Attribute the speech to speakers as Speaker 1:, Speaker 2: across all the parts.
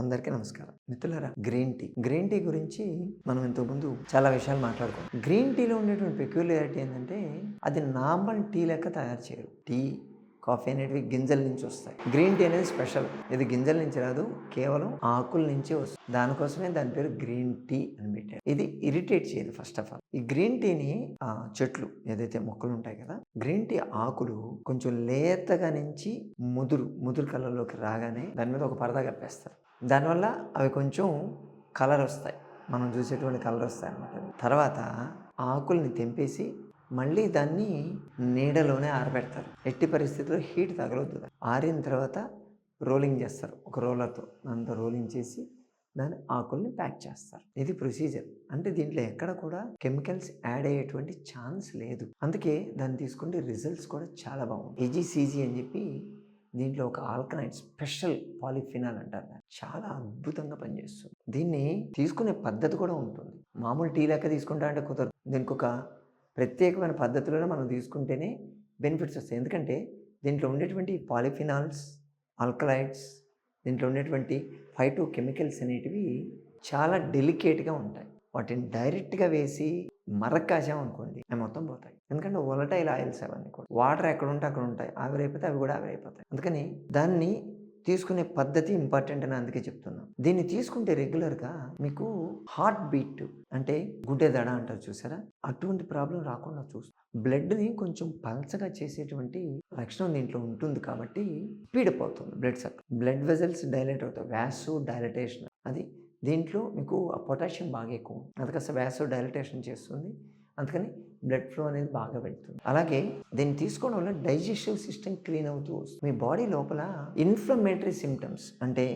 Speaker 1: అందరికీ నమస్కారం. మిత్రులరా గ్రీన్ టీ. గ్రీన్ టీ గురించి మనం ఇంతకుముందు చాలా విషయాలు మాట్లాడుకోం గ్రీన్ టీలో ఉండేటువంటి పెక్యులారిటీ ఏంటంటే అది నార్మల్ టీ లెక్క తయారు చేయరు. టీ కాఫీ అనేటివి గింజల నుంచి వస్తాయి. గ్రీన్ టీ అనేది స్పెషల్. ఇది గింజల నుంచి రాదు కేవలం ఆకుల నుంచి వస్తుంది. దానికోసమే దాని పేరు గ్రీన్ టీ అని పెట్టారు. ఇది ఇరిటేట్ చేయదు ఫస్ట్ ఆఫ్ ఆల్. ఈ గ్రీన్ టీని ఆ చెట్లు ఏదైతే మొక్కలు ఉంటాయి కదా గ్రీన్ టీ ఆకులు కొంచెం లేతగా నుంచి ముదురు ముదురు కలర్లోకి రాగానే దాని మీద ఒక పరదా కప్పేస్తారు. దానివల్ల అవి కొంచెం కలర్ వస్తాయి. మనం చూసేటువంటి కలర్ వస్తాయి అన్నమాట తర్వాత ఆకుల్ని తెంపేసి మళ్ళీ దాన్ని నీడలోనే ఆరబెడతారు. ఎట్టి పరిస్థితుల్లో హీట్ తగలొద్దు. ఆరిన తర్వాత రోలింగ్ చేస్తారు. ఒక రోలర్తో దాంతో రోలింగ్ చేసి దాని ఆకుల్ని ప్యాక్ చేస్తారు. ఇది ప్రొసీజర్ అంటే దీంట్లో ఎక్కడ కూడా కెమికల్స్ యాడ్ అయ్యేటువంటి ఛాన్స్ లేదు. అందుకే దాన్ని తీసుకుంటే రిజల్ట్స్ కూడా చాలా బాగుంది ఏజీసీజీ అని చెప్పి దీంట్లో ఒక ఆల్కనైట్ స్పెషల్ పాలిఫినాల్ అంటారు చాలా అద్భుతంగా పనిచేస్తుంది. దీన్ని తీసుకునే పద్ధతి కూడా ఉంటుంది. మామూలు టీ లెక్క తీసుకుంటా అంటే కుదరదు. దీనికి ఒక ప్రత్యేకమైన పద్ధతిలోనే మనం తీసుకుంటేనే బెనిఫిట్స్ వస్తాయి. ఎందుకంటే దీంట్లో ఉండేటువంటి పాలిఫినాల్స్ ఆల్కలైడ్స్ దీంట్లో ఉండేటువంటి ఫైటో కెమికల్స్ అనేటివి చాలా డెలికేట్గా ఉంటాయి. వాటిని డైరెక్ట్గా వేసి మరక్కాసాం అనుకోండి అవి మొత్తం పోతాయి. ఎందుకంటే ఒలటైల్ ఆయిల్స్ అవన్నీ కూడా. వాటర్ ఎక్కడ ఉంటే అక్కడ ఉంటాయి ఆవిరైపోతే అవి కూడా ఆవిరైపోతాయి. అందుకని దాన్ని తీసుకునే పద్ధతి ఇంపార్టెంట్ అని అందుకే చెప్తున్నాం. దీన్ని తీసుకుంటే రెగ్యులర్గా మీకు హార్ట్ బీట్ అంటే గుండె దడ అంటారు చూసారా? అటువంటి ప్రాబ్లం రాకుండా చూస్తాం బ్లడ్ని కొంచెం పల్చగా చేసేటువంటి లక్షణం దీంట్లో ఉంటుంది కాబట్టి స్పీడప్ అవుతుంది blood circle blood vessels dilate అవుతాయి. వ్యాసు డైలటేషన్. అది దీంట్లో మీకు ఆ పొటాషియం బాగా ఎక్కువ అందుకని అది వ్యాసో డైలటేషన్ చేస్తుంది. అందుకని బ్లడ్ ఫ్లో అనేది బాగా వెళ్తుంది అలాగే దీన్ని తీసుకోవడం వల్ల డైజెస్టివ్ సిస్టమ్ క్లీన్ అవుతూ వస్తుంది. మీ బాడీ లోపల ఇన్ఫ్లమేటరీ సిమ్టమ్స్ అంటే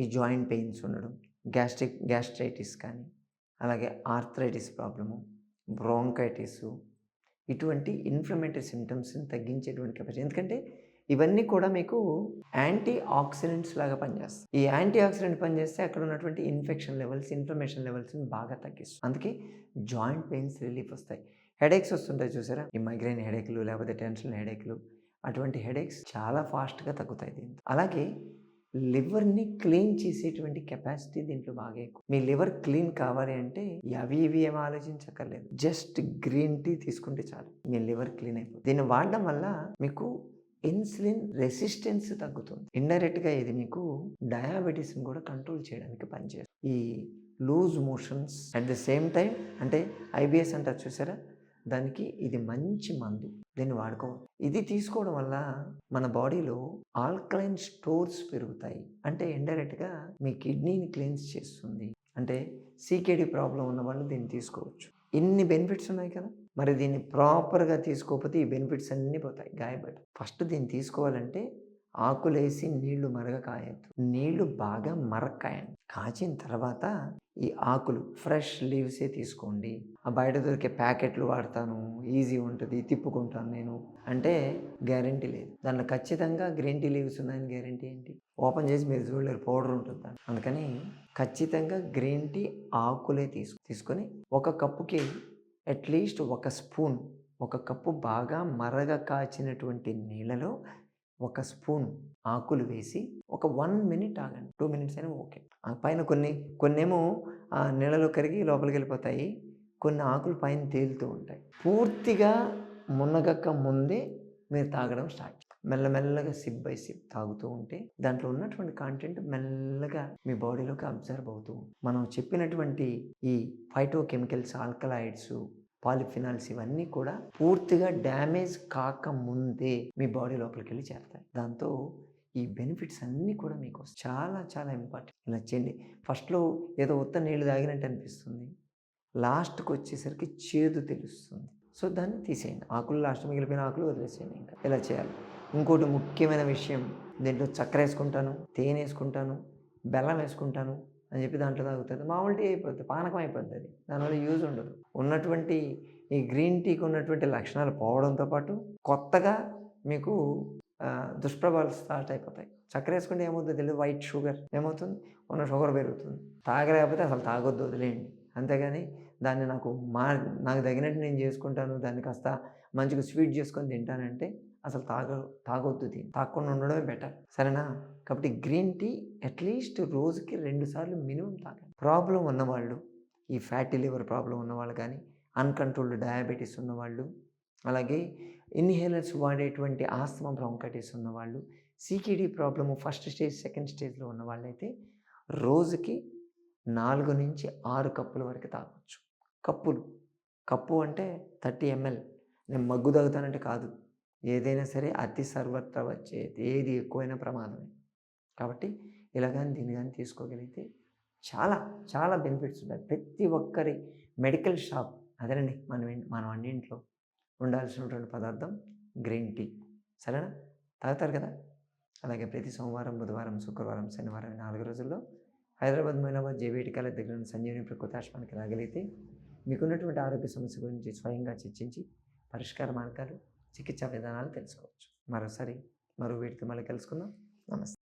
Speaker 1: ఈ జాయింట్ పెయిన్స్ ఉండడం గ్యాస్ట్రిక్ గ్యాస్ట్రైటిస్ కానీ అలాగే ఆర్థరైటిస్ ప్రాబ్లము బ్రోంకైటిస్ ఇటువంటి ఇన్ఫ్లమేటరీ సిమ్టమ్స్ని తగ్గించేటువంటి కెపాసిటీ. ఎందుకంటే ఇవన్నీ కూడా మీకు యాంటీ ఆక్సిడెంట్స్ లాగా పనిచేస్తాయి. ఈ యాంటీ ఆక్సిడెంట్ పనిచేస్తే అక్కడ ఉన్నటువంటి ఇన్ఫెక్షన్ లెవెల్స్ ఇన్ఫ్లమేషన్ లెవెల్స్ని బాగా తగ్గిస్తుంది. అందుకే జాయింట్ పెయిన్స్ రిలీఫ్ వస్తాయి. హెడేక్స్ వస్తుంటాయి చూసారా? ఈ మైగ్రైన్ హెడేక్లు లేకపోతే టెన్షన్ హెడేక్లు అటువంటి హెడేక్స్ చాలా ఫాస్ట్గా తగ్గుతాయి దీంతో. అలాగే లివర్ని క్లీన్ చేసేటువంటి కెపాసిటీ దీంట్లో బాగా ఎక్కువ. మీ లివర్ క్లీన్ కావాలి అంటే అవి ఇవి ఏం ఆలోచించక్కర్లేదు. జస్ట్ గ్రీన్ టీ తీసుకుంటే చాలు. మీ లివర్ క్లీన్ అయిపోతుంది. దీన్ని వాడడం వల్ల మీకు ఇన్సులిన్ రెసిస్టెన్స్ తగ్గుతుంది. ఇండైరెక్ట్గా ఇది మీకు డయాబెటీస్ని కూడా కంట్రోల్ చేయడానికి పనిచేస్తుంది. ఈ loose motions at the same time అంటే ఐబిఎస్ అంటారు చూసారా? దానికి ఇది మంచి మందు. దీన్ని వాడుకోవచ్చు ఇది తీసుకోవడం వల్ల మన బాడీలో ఆల్కలైన్ స్టోర్స్ పెరుగుతాయి. అంటే ఇండైరెక్ట్గా మీ కిడ్నీని క్లీన్స్ చేస్తుంది. అంటే సీకేడీ ప్రాబ్లం ఉన్న వాళ్ళు దీన్ని తీసుకోవచ్చు. ఇన్ని బెనిఫిట్స్ ఉన్నాయి కదా? మరి దీన్ని ప్రాపర్గా తీసుకోకపోతే ఈ బెనిఫిట్స్ అన్నీ పోతాయి గాయపడి ఫస్ట్ దీన్ని తీసుకోవాలంటే ఆకులేసి నీళ్ళు మరగ కాయద్దు నీళ్ళు బాగా మరక్కాయండి. కాచిన తర్వాత ఈ ఆకులు ఫ్రెష్ లీవ్సే తీసుకోండి. ఆ బయట దొరికే ప్యాకెట్లు వాడతాను ఈజీ ఉంటుంది తిప్పుకుంటాను నేను అంటే గ్యారంటీ లేదు. దాంట్లో ఖచ్చితంగా గ్రీన్ టీ లీవ్స్ ఉన్నాయని గ్యారంటీ ఏంటి? ఓపెన్ చేసి మీరు చూడలేరు పౌడర్ ఉంటుంది అందుకని ఖచ్చితంగా గ్రీన్ టీ ఆకులే తీసుకు తీసుకొని ఒక కప్పుకి అట్లీస్ట్ ఒక స్పూన్ ఒక కప్పు బాగా మరగ కాచినటువంటి నీళ్ళలో ఒక స్పూన్ ఆకులు వేసి ఒక వన్ మినిట్ ఆగండి. టూ మినిట్స్ అయినా ఓకే. ఆ పైన కొన్ని కొన్నేమో ఆ నీళ్ళలో కరిగి లోపలికి వెళ్ళిపోతాయి. కొన్ని ఆకులు పైన తేలుతూ ఉంటాయి. పూర్తిగా మునగక ముందే మీరు తాగడం స్టార్ట్ మెల్లమెల్లగా సిప్ బై సిప్ తాగుతూ ఉంటే దాంట్లో ఉన్నటువంటి కాంటెంట్ మెల్లగా మీ బాడీలోకి అబ్జర్వ్ అవుతూ మనం చెప్పినటువంటి ఈ ఫైటో కెమికల్స్ ఆల్కలాయిడ్స్ పాలిఫినాల్స్ ఇవన్నీ కూడా పూర్తిగా డ్యామేజ్ కాకముందే మీ బాడీ లోపలికి వెళ్ళి చేరుతాయి. దాంతో ఈ బెనిఫిట్స్ అన్నీ కూడా మీకు చాలా చాలా ఇంపార్టెంట్ ఇలా చేయండి. ఫస్ట్లో ఏదో ఉత్త నీళ్ళు తాగినట్టు అనిపిస్తుంది. లాస్ట్కి వచ్చేసరికి చేదు తెలుస్తుంది. సో దాన్ని తీసేయండి. ఆకులు లాస్ట్ మిగిలిపోయిన ఆకులు వదిలేసేయండి ఇంకా. ఇలా చేయాలి? ఇంకోటి ముఖ్యమైన విషయం దీంట్లో చక్కెర వేసుకుంటాను తేనె వేసుకుంటాను బెల్లం వేసుకుంటాను అని చెప్పి దాంట్లో తాగుతుంది మామూలు టీ అయిపోతుంది పానకం అయిపోతుంది అది. దానివల్ల యూజ్ ఉండదు. ఉన్నటువంటి ఈ గ్రీన్ టీకి ఉన్నటువంటి లక్షణాలు పోవడంతో పాటు కొత్తగా మీకు దుష్ప్రభాలు దుష్ప్రభావాలు స్టార్ట్ అయిపోతాయి. చక్కెర వేసుకుంటే ఏమవుతుంది తెలియదు? వైట్ షుగర్ ఏమవుతుంది? ఉన్న షుగర్ పెరుగుతుంది. తాగలేకపోతే అసలు తాగొద్దు వదిలేయండి. అంతేగాని దాన్ని నాకు మా నాకు తగినట్టు నేను చేసుకుంటాను దాన్ని కాస్త మంచిగా స్వీట్ చేసుకొని తింటానంటే అసలు తాగ తాగొద్దు దీన్ని. తాగకుండా ఉండడమే బెటర్. సరేనా? కాబట్టి గ్రీన్ టీ అట్లీస్ట్ రోజుకి రెండు సార్లు మినిమం తాగండి ప్రాబ్లం ఉన్నవాళ్ళు ఈ ఫ్యాటీ లివర్ ప్రాబ్లం ఉన్నవాళ్ళు కానీ అన్కంట్రోల్డ్ డయాబెటీస్ ఉన్నవాళ్ళు అలాగే ఇన్హేలర్స్ వాడేటువంటి ఆస్తమా బ్రాంకైటిస్ ఉన్నవాళ్ళు CKD problem first stage second స్టేజ్లో ఉన్న వాళ్ళైతే రోజుకి నాలుగు నుంచి ఆరు కప్పుల వరకు తాగొచ్చు. కప్పులు. కప్పు అంటే థర్టీ ఎంఎల్. నేను మగ్గు తాగుతానంటే కాదు. ఏదైనా సరే అతి సర్వత్ర వచ్చేది. ఏది ఎక్కువైనా ప్రమాదమే. కాబట్టి ఇలా కానీ దీన్ని కానీ తీసుకోగలిగితే చాలా చాలా బెనిఫిట్స్ ఉంటాయి. ప్రతి ఒక్కరి మెడికల్ షాప్ అదేనండి. మనం మనం అన్నింట్లో ఉండాల్సినటువంటి పదార్థం గ్రీన్ టీ. సరేనా? తాగుతారు కదా? అలాగే ప్రతి సోమవారం బుధవారం శుక్రవారం శనివారం నాలుగు రోజుల్లో హైదరాబాద్ మైనాబాద్ జేబీటి కాలేజ్ దగ్గర ఉన్న సంజీవని ప్రకృతి ఆశ్రమానికి రాగలిగితే మీకున్నటువంటి ఆరోగ్య సమస్య గురించి స్వయంగా చర్చించి పరిష్కార మార్గాలు చికిత్సా విధానాలు తెలుసుకోవచ్చు. మరోసారి మరో వీటితో మళ్ళీ కలుసుకుందాం. నమస్తే.